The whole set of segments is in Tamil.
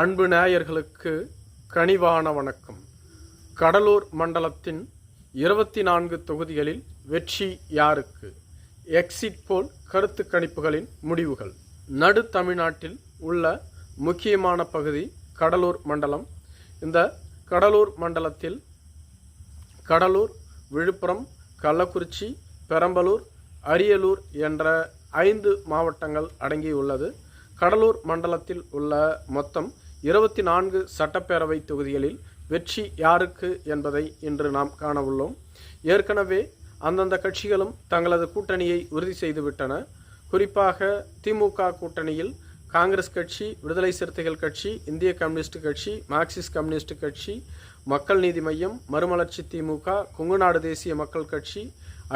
அன்பு நேயர்களுக்கு கனிவான வணக்கம். கடலூர் மண்டலத்தின் இருபத்தி நான்கு தொகுதிகளில் வெற்றி யாருக்கு? எக்ஸிட் போல் கருத்து கணிப்புகளின் முடிவுகள். நடு தமிழ்நாட்டில் உள்ள முக்கியமான பகுதி கடலூர் மண்டலம். இந்த கடலூர் மண்டலத்தில் கடலூர் விழுப்புரம் கள்ளக்குறிச்சி பெரம்பலூர் அரியலூர் என்ற ஐந்து மாவட்டங்கள் அடங்கியுள்ளது. கடலூர் மண்டலத்தில் உள்ள மொத்தம் இருபத்தி நான்கு சட்டப்பேரவை தொகுதிகளில் வெற்றி யாருக்கு என்பதை இன்று நாம் காணவுள்ளோம். ஏற்கனவே அந்தந்த கட்சிகளும் தங்களது கூட்டணியை உறுதி செய்துவிட்டன. குறிப்பாக திமுக கூட்டணியில் காங்கிரஸ் கட்சி விடுதலை சிறுத்தைகள் கட்சி இந்திய கம்யூனிஸ்ட் கட்சி மார்க்சிஸ்ட் கம்யூனிஸ்ட் கட்சி மக்கள் நீதி மையம் மறுமலர்ச்சி திமுக கொங்குநாடு தேசிய மக்கள் கட்சி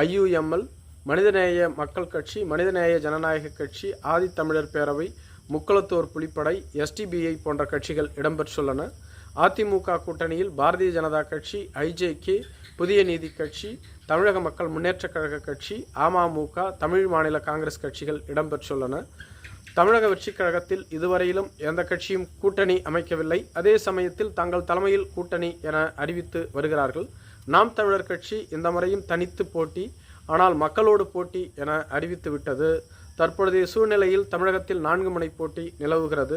ஐயுஎம்எல் மனிதநேய மக்கள் கட்சி மனிதநேய ஜனநாயக கட்சி ஆதித்தமிழர் பேரவை முக்களத்தோர் புலிப்படை எஸ்டிபிஐ போன்ற கட்சிகள் இடம்பெற்றுள்ளன. அதிமுக கூட்டணியில் பாரதிய ஜனதா கட்சி ஐஜேகே புதிய நீதி கட்சி தமிழக மக்கள் முன்னேற்றக் கழக கட்சி அமமுக தமிழ் மாநில காங்கிரஸ் கட்சிகள் இடம்பெற்றுள்ளன. தமிழக வெற்றிக் கழகத்தில் இதுவரையிலும் எந்த கட்சியும் கூட்டணி அமைக்கவில்லை. அதே சமயத்தில் தங்கள் தலைமையில் கூட்டணி என அறிவித்து வருகிறார்கள். நாம் தமிழர் கட்சி இந்த முறையும் தனித்து போட்டி ஆனால் மக்களோடு போட்டி என அறிவித்து விட்டது. தற்பொழுதைய சூழ்நிலையில் தமிழகத்தில் நான்கு முனை போட்டி நிலவுகிறது.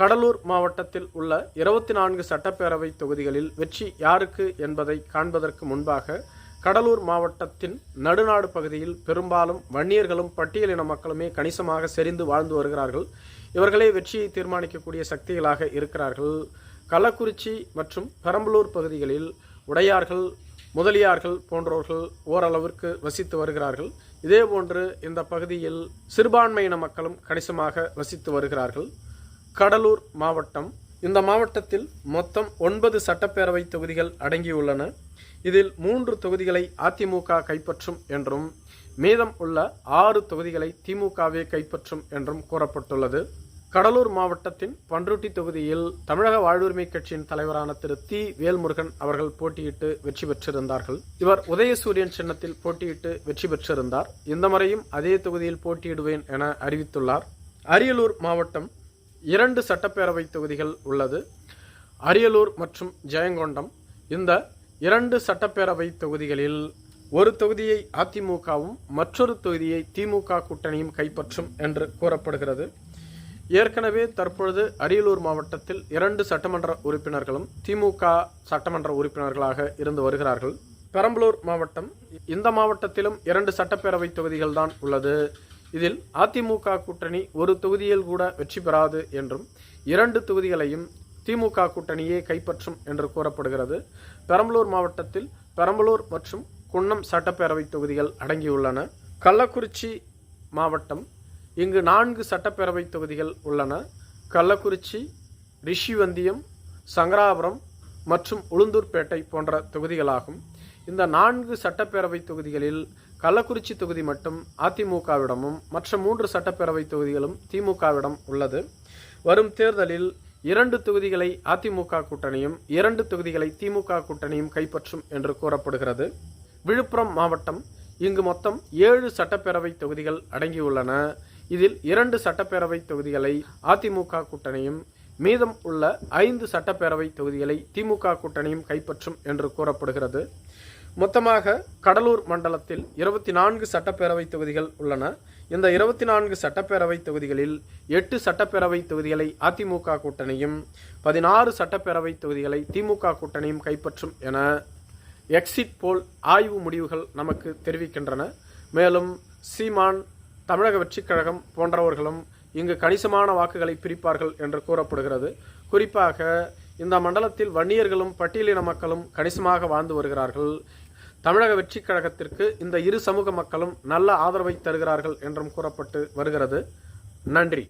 கடலூர் மாவட்டத்தில் உள்ள இருபத்தி நான்கு சட்டப்பேரவை தொகுதிகளில் வெற்றி யாருக்கு என்பதை காண்பதற்கு முன்பாக கடலூர் மாவட்டத்தின் நடுநாடு பகுதியில் பெரும்பாலும் வன்னியர்களும் பட்டியலின மக்களுமே கணிசமாக செறிந்து வாழ்ந்து வருகிறார்கள். இவர்களே வெற்றியை தீர்மானிக்கக்கூடிய சக்திகளாக இருக்கிறார்கள். கள்ளக்குறிச்சி மற்றும் பெரம்பலூர் பகுதிகளில் உடையார்கள் முதலியார்கள் போன்றவர்கள் ஓரளவிற்கு வசித்து வருகிறார்கள். இதேபோன்று இந்த பகுதியில் சிறுபான்மையின மக்களும் கணிசமாக வசித்து வருகிறார்கள். கடலூர் மாவட்டம் இந்த மாவட்டத்தில் மொத்தம் ஒன்பது சட்டப்பேரவை தொகுதிகள் அடங்கியுள்ளன. இதில் மூன்று தொகுதிகளை அதிமுக கைப்பற்றும் என்றும் மீதம் உள்ள ஆறு தொகுதிகளை திமுகவே கைப்பற்றும் என்றும் கூறப்பட்டுள்ளது. கடலூர் மாவட்டத்தின் பன்ருட்டி தொகுதியில் தமிழக வாழ்வுரிமை கட்சியின் தலைவரான திரு தி. வேல்முருகன் அவர்கள் போட்டியிட்டு வெற்றி பெற்றிருந்தார்கள். இவர் உதயசூரியன் சின்னத்தில் போட்டியிட்டு வெற்றி பெற்றிருந்தார். இந்த முறையும் அதே தொகுதியில் போட்டியிடுவேன் என அறிவித்துள்ளார். அரியலூர் மாவட்டம் இரண்டு சட்டப்பேரவை தொகுதிகள் உள்ளது. அரியலூர் மற்றும் ஜெயங்கொண்டம். இந்த இரண்டு சட்டப்பேரவை தொகுதிகளில் ஒரு தொகுதியை அதிமுகவும் மற்றொரு தொகுதியை திமுக கூட்டணியும் கைப்பற்றும் என்று கூறப்படுகிறது. ஏற்கனவே தற்பொழுது அரியலூர் மாவட்டத்தில் இரண்டு சட்டமன்ற உறுப்பினர்களும் திமுக சட்டமன்ற உறுப்பினர்களாக இருந்து வருகிறார்கள். பெரம்பலூர் மாவட்டம் இந்த மாவட்டத்திலும் இரண்டு சட்டப்பேரவை தொகுதிகள் தான் உள்ளது. இதில் அதிமுக கூட்டணி ஒரு தொகுதியில் கூட வெற்றி பெறாது என்றும் இரண்டு தொகுதிகளையும் திமுக கூட்டணியே கைப்பற்றும் என்று கூறப்படுகிறது. பெரம்பலூர் மாவட்டத்தில் பெரம்பலூர் மற்றும் குன்னம் சட்டப்பேரவை தொகுதிகள் அடங்கியுள்ளன. கள்ளக்குறிச்சி மாவட்டம் இங்கு நான்கு சட்டப்பேரவை தொகுதிகள் உள்ளன. கள்ளக்குறிச்சி ரிஷிவந்தியம் சங்கராபுரம் மற்றும் உளுந்தூர்பேட்டை போன்ற தொகுதிகளாகும். இந்த நான்கு சட்டப்பேரவை தொகுதிகளில் கள்ளக்குறிச்சி தொகுதி மட்டும் அதிமுகவிடமும் மற்ற மூன்று சட்டப்பேரவை தொகுதிகளும் திமுகவிடம் உள்ளது. வரும் தேர்தலில் இரண்டு தொகுதிகளை அதிமுக கூட்டணியும் இரண்டு தொகுதிகளை திமுக கூட்டணியும் கைப்பற்றும் என்று கூறப்படுகிறது. விழுப்புரம் மாவட்டம் இங்கு மொத்தம் ஏழு சட்டப்பேரவை தொகுதிகள் அடங்கியுள்ளன. இதில் இரண்டு சட்டப்பேரவை தொகுதிகளை அதிமுக கூட்டணியும் மீதம் உள்ள ஐந்து சட்டப்பேரவை தொகுதிகளை திமுக கூட்டணியும் கைப்பற்றும் என்று கூறப்படுகிறது. மொத்தமாக கடலூர் மண்டலத்தில் இருபத்தி நான்கு சட்டப்பேரவை தொகுதிகள் உள்ளன. இந்த இருபத்தி நான்கு சட்டப்பேரவை தொகுதிகளில் எட்டு சட்டப்பேரவை தொகுதிகளை அதிமுக கூட்டணியும் பதினாறு சட்டப்பேரவை தொகுதிகளை திமுக கூட்டணியும் கைப்பற்றும் என எக்ஸிட் போல் ஆய்வு முடிவுகள் நமக்கு தெரிவிக்கின்றன. மேலும் சீமான் தமிழக வெற்றிக் கழகம் போன்றவர்களும் இங்கு கணிசமான வாக்குகளை பிரிப்பார்கள் என்று கூறப்படுகிறது. குறிப்பாக இந்த மண்டலத்தில் வன்னியர்களும் பட்டியலின மக்களும் கணிசமாக வாழ்ந்து வருகிறார்கள். தமிழக வெற்றிக் கழகத்திற்கு இந்த இரு சமூக மக்களும் நல்ல ஆதரவை தருகிறார்கள் என்றும் கூறப்பட்டு வருகிறது. நன்றி.